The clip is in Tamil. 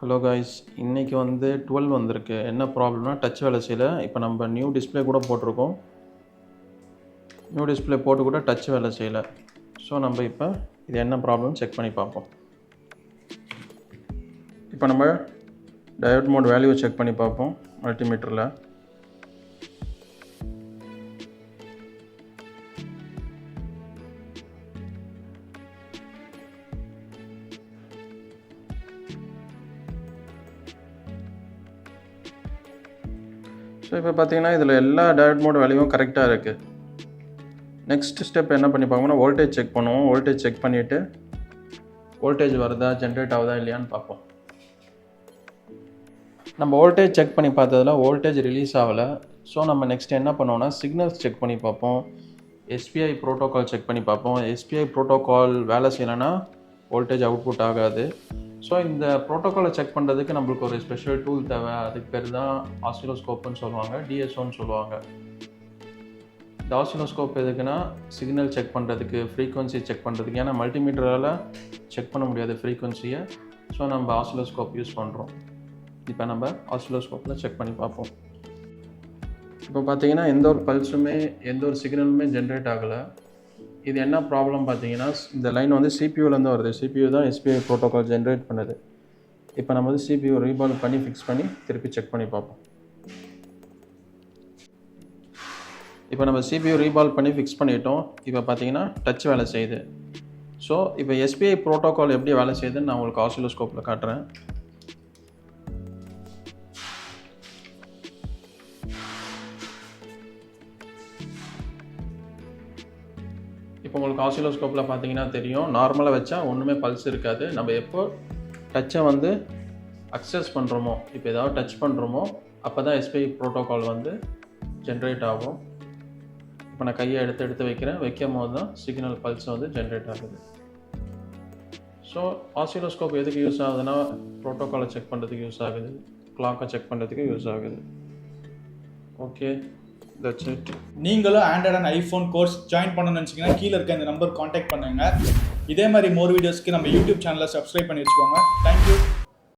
ஹலோ காய்ஸ் இன்றைக்கி வந்து டுவெல் வந்திருக்கு. என்ன ப்ராப்ளம்னா டச் வேலை செய்யல இப்போ நம்ம நியூ டிஸ்பிளே கூட போட்டிருக்கோம். நியூ டிஸ்பிளே போட்டு கூட டச் வேலை செய்யலை ஸோ நம்ம இப்போ இது என்ன ப்ராப்ளம் செக் பண்ணி பார்ப்போம். இப்போ நம்ம டயோட் மோட் வேல்யூ செக் பண்ணி பார்ப்போம் மல்டிமீட்டரில் ஸோ இப்போ பார்த்தீங்கன்னா இதில் எல்லா டயட் மோட் வேலையும் கரெக்டாக இருக்குது நெக்ஸ்ட் ஸ்டெப் என்ன பண்ணி பார்க்கணும்னா வோல்டேஜ் செக் பண்ணுவோம். வோல்டேஜ் செக் பண்ணிவிட்டு வோல்டேஜ் வருதா ஜென்ரேட் ஆகுதா இல்லையான்னு பார்ப்போம். நம்ம வோல்டேஜ் செக் பண்ணி பார்த்ததுல வோல்டேஜ் ரிலீஸ் ஆகலை. ஸோ நம்ம நெக்ஸ்ட் என்ன பண்ணுவோம்னா சிக்னல்ஸ் செக் பண்ணி பார்ப்போம். எஸ்பிஐ ப்ரோட்டோகால் செக் பண்ணி பார்ப்போம். எஸ்பிஐ ப்ரோட்டோக்கால் வேலை செய்யலைன்னா வோல்டேஜ் அவுட்புட் ஆகாது. ஸோ இந்த ப்ரோட்டோக்காலை செக் பண்ணுறதுக்கு நம்மளுக்கு ஒரு ஸ்பெஷல் டூல் தேவை. அதுக்கு பேர் தான் ஆசிலோஸ்கோப்புன்னு சொல்லுவாங்க. டிஎஸ்ஓன்னு சொல்லுவாங்க. இந்த ஆசிலோஸ்கோப் எதுக்குன்னா சிக்னல் செக் பண்ணுறதுக்கு ஃப்ரீக்வன்சி செக் பண்ணுறதுக்கு ஏன்னா மல்டிமீட்டரால் செக் பண்ண முடியாது ஃப்ரீக்வன்சியை ஸோ நம்ம ஆசிலோஸ்கோப் யூஸ் பண்ணுறோம் இப்போ நம்ம ஆசிலோஸ்கோப்பில் செக் பண்ணி பார்ப்போம். இப்போ பார்த்தீங்கன்னா எந்த ஒரு பல்ஸுமே எந்த ஒரு சிக்னலுமே ஜென்ரேட் ஆகலை. இது என்ன ப்ராப்ளம் பார்த்தீங்கன்னா இந்த லைன் வந்து சிபியூலேருந்து வருது. சிபியூ தான் எஸ்பிஐ ப்ரோட்டோகால் ஜென்ரேட் பண்ணுது. இப்போ நம்ம வந்து சிபியூ ரீபால் பண்ணி ஃபிக்ஸ் பண்ணி திருப்பி செக் பண்ணி பார்ப்போம். இப்போ நம்ம சிபியூ ரீபால் பண்ணி ஃபிக்ஸ் பண்ணிட்டோம். இப்போ பார்த்தீங்கன்னா டச் வேலை செய்யுது. ஸோ இப்போ எஸ்பிஐ ப்ரோட்டோகால் எப்படி வேலை செய்யுதுன்னு நான் உங்களுக்கு ஆசிலோஸ்கோப்பில் காட்டுறேன். இப்போ உங்களுக்கு ஆசிலோஸ்கோப்பில் பார்த்தீங்கன்னா தெரியும். நார்மலாக வச்சா ஒன்றுமே பல்ஸ் இருக்காது. நம்ம எப்போ டச்சை வந்து அக்சஸ் பண்ணுறோமோ இப்போ ஏதாவது டச் பண்ணுறோமோ அப்போ தான் எஸ்பிஐ ப்ரோட்டோக்கால் வந்து ஜென்ரேட் ஆகும். இப்போ நான் கையை எடுத்து எடுத்து வைக்கிறேன். வைக்கும் போது தான் சிக்னல் பல்ஸ் வந்து ஜென்ரேட் ஆகுது. ஸோ ஆசிலோஸ்கோப் எதுக்கு யூஸ் ஆகுதுன்னா ப்ரோட்டோக்காலை செக் பண்ணுறதுக்கு யூஸ் ஆகுது. கிளாக்கை செக் பண்ணுறதுக்கு யூஸ் ஆகுது. ஓகே தட்ஸ் இட் நீங்களும் Android and iPhone course join பண்ணணும்னு நினச்சிங்கன்னா கீழே இருக்க இந்த நம்பர் காண்டாக்ட் பண்ணுங்கள் இதே மாதிரி மோர் வீடியோஸ்க்கு நம்ம யூடியூப் சேனலை சப்ஸ்கிரைப் பண்ணி வச்சுக்கோங்க. தேங்க்யூ